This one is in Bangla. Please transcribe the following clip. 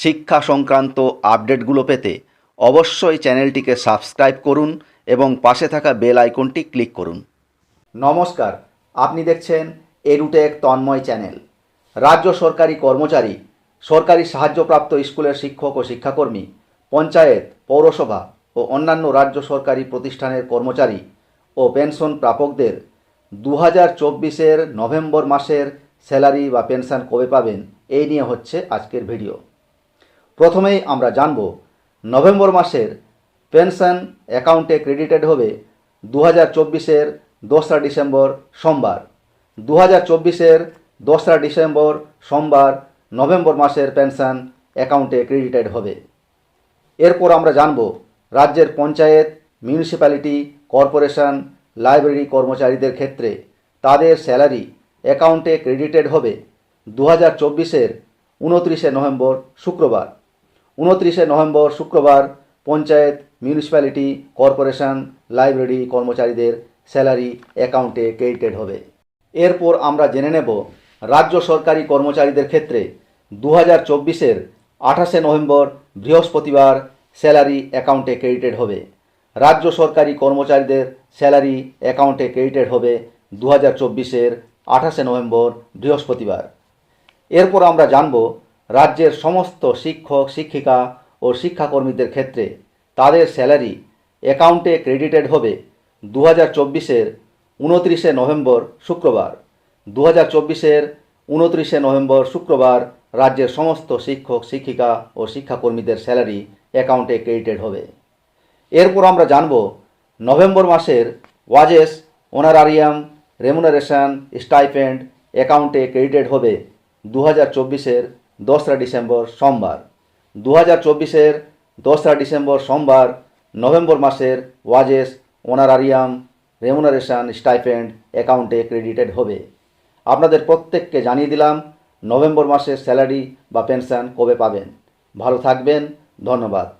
শিক্ষা সংক্রান্ত আপডেটগুলো পেতে অবশ্যই চ্যানেলটিকে সাবস্ক্রাইব করুন এবং পাশে থাকা বেল আইকনটি ক্লিক করুন। নমস্কার, আপনি দেখছেন এরুটেক তন্ময় চ্যানেল। রাজ্য সরকারি কর্মচারী, সরকারি সাহায্যপ্রাপ্ত স্কুলের শিক্ষক ও শিক্ষাকর্মী, পঞ্চায়েত, পৌরসভা ও অন্যান্য রাজ্য সরকারি প্রতিষ্ঠানের কর্মচারী ও পেনশন প্রাপকদের দু হাজার চব্বিশের নভেম্বর মাসের স্যালারি বা পেনশন কবে পাবেন, এই নিয়ে হচ্ছে আজকের ভিডিও। প্রথমেই আমরা জানব নভেম্বর মাসের পেনশন অ্যাকাউন্টে ক্রেডিটেড হবে দু হাজার চব্বিশের দোসরা ডিসেম্বর সোমবার। দু হাজার চব্বিশের দোসরা ডিসেম্বর সোমবার নভেম্বর মাসের পেনশন অ্যাকাউন্টে ক্রেডিটেড হবে। এরপর আমরা জানব রাজ্যের পঞ্চায়েত, মিউনিসিপ্যালিটি, কর্পোরেশন, লাইব্রেরি কর্মচারীদের ক্ষেত্রে তাদের স্যালারি অ্যাকাউন্টে ক্রেডিটেড হবে দু হাজার চব্বিশের উনত্রিশে নভেম্বর শুক্রবার। উনত্রিশে নভেম্বর শুক্রবার পঞ্চায়েত মিউনিসিপ্যালিটি কর্পোরেশন লাইব্রেরি কর্মচারীদের স্যালারি অ্যাকাউন্টে ক্রেডিটেড হবে। এরপর আমরা জেনে নেব রাজ্য সরকারি কর্মচারীদের ক্ষেত্রে দু হাজার চব্বিশের আঠাশে নভেম্বর বৃহস্পতিবার স্যালারি অ্যাকাউন্টে ক্রেডিটেড হবে। রাজ্য সরকারি কর্মচারীদের স্যালারি অ্যাকাউন্টে ক্রেডিটেড হবে দু হাজার চব্বিশের আঠাশে নভেম্বর বৃহস্পতিবার। এরপর আমরা জানব রাজ্যের সমস্ত শিক্ষক, শিক্ষিকা ও শিক্ষাকর্মীদের ক্ষেত্রে তাদের স্যালারি অ্যাকাউন্টে ক্রেডিটেড হবে দু হাজার চব্বিশের উনত্রিশে নভেম্বর শুক্রবার। দু হাজার চব্বিশের উনত্রিশে নভেম্বর শুক্রবার রাজ্যের সমস্ত শিক্ষক, শিক্ষিকা ও শিক্ষাকর্মীদের স্যালারি অ্যাকাউন্টে ক্রেডিটেড হবে। এরপর আমরা জানব নভেম্বর মাসের ওয়াজেস অনারারিয়াম রেমুনারেশন, স্টাইপেন্ড অ্যাকাউন্টে ক্রেডিটেড হবে দু হাজার চব্বিশের দোসরা ডিসেম্বর সোমবার। দু হাজার চব্বিশের দোসরা ডিসেম্বর সোমবার, নভেম্বর মাসের ওয়াজেস ওনারারিয়াম রেমুনারেশন স্টাইপেন্ড অ্যাকাউন্টে ক্রেডিটেড হবে। আপনাদের প্রত্যেককে জানিয়ে দিলাম, নভেম্বর মাসের স্যালারি বা পেনশন কবে পাবেন। ভালো থাকবেন, ধন্যবাদ।